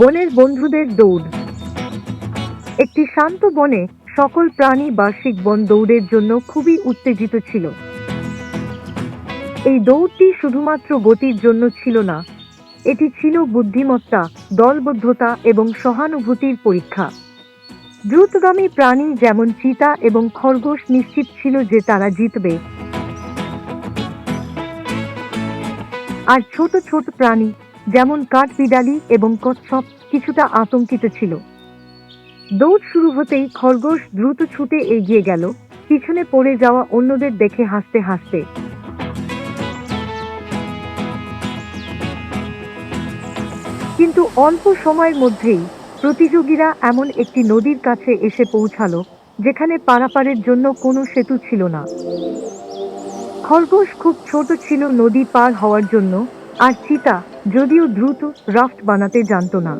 বনের বন্ধুদের দৌড়। একটি শান্ত বনে সকল প্রাণী বার্ষিক বন দৌড়ের জন্য খুবই উত্তেজিত ছিল। এই দৌড়টি শুধুমাত্র গতির জন্য ছিল না, এটি ছিল বুদ্ধিমত্তা, দলবদ্ধতা এবং সহানুভূতির পরীক্ষা। দ্রুতগামী প্রাণী যেমন চিতা এবং খরগোশ নিশ্চিত ছিল যে তারা জিতবে। আর ছোট ছোট প্রাণী যেমন কাঠবিড়ালি এবং কচ্ছপ কিছুটা আতঙ্কিত ছিল। দৌড় শুরু হতেই খরগোশ দ্রুত ছুটে এগিয়ে গেল, পিছনে পড়ে যাওয়া অন্যদের দেখে হাসতে হাসতে। কিন্তু অল্প সময়ের মধ্যেই প্রতিযোগীরা এমন একটি নদীর কাছে এসে পৌঁছালো, যেখানে পারাপারের জন্য কোনো সেতু ছিল না। খরগোশ খুব ছোট ছিল নদী পার হওয়ার জন্য, আর চিতা যদিও দ্রুত রাফট বানাতে জানতো না।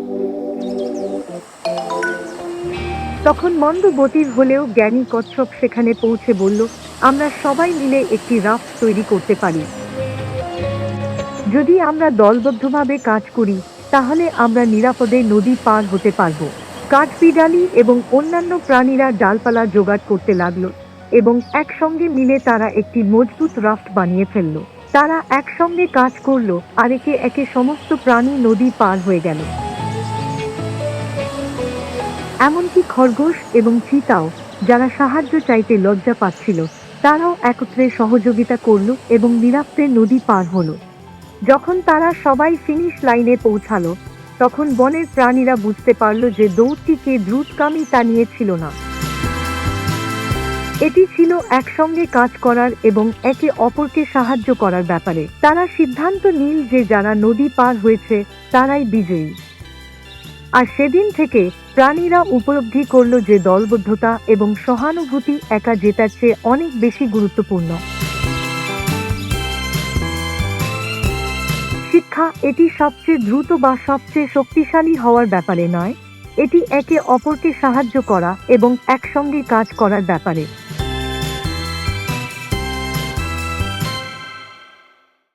তখন মন্দ গতির হলেও জ্ঞানী কচ্ছপ সেখানে পৌঁছে বলল, আমরা সবাই মিলে একটি রাফট তৈরি করতে পারি। যদি আমরা দলবদ্ধভাবে কাজ করি, তাহলে আমরা নিরাপদে নদী পার হতে পারব। কাঠবিড়ালি এবং অন্যান্য প্রাণীরা ডালপালা জোগাড় করতে লাগল এবং একসঙ্গে মিলে তারা একটি মজবুত রাফট বানিয়ে ফেলল। তারা একসঙ্গে কাজ করল আর একে একে সমস্ত প্রাণী নদী পার হয়ে গেল। এমনকি খরগোশ এবং চিতাও যারা সাহায্য চাইতে লজ্জা পাচ্ছিল, তারাও একত্রে সহযোগিতা করল এবং নিরাপদে নদী পার হলো। যখন তারা সবাই ফিনিশ লাইনে পৌঁছালো, তখন বনের প্রাণীরা বুঝতে পারল যে দৌড়টিকে দ্রুতকামী তা নিয়েছিল না। এটি ছিল একসঙ্গে কাজ করার এবং একে অপরকে সাহায্য করার ব্যাপারে। তারা সিদ্ধান্ত নিল যে যারা নদী পার হয়েছে, তারাই বিজয়ী। আর সেদিন থেকে প্রাণীরা উপলব্ধি করল যে দলবদ্ধতা এবং সহানুভূতি একা জেতার চেয়ে অনেক বেশি গুরুত্বপূর্ণ। শিক্ষা এটি সবচেয়ে দ্রুত বা সবচেয়ে শক্তিশালী হওয়ার ব্যাপারে নয়। এটি একে অপরকে সাহায্য করা এবং একসঙ্গে কাজ করার ব্যাপারে।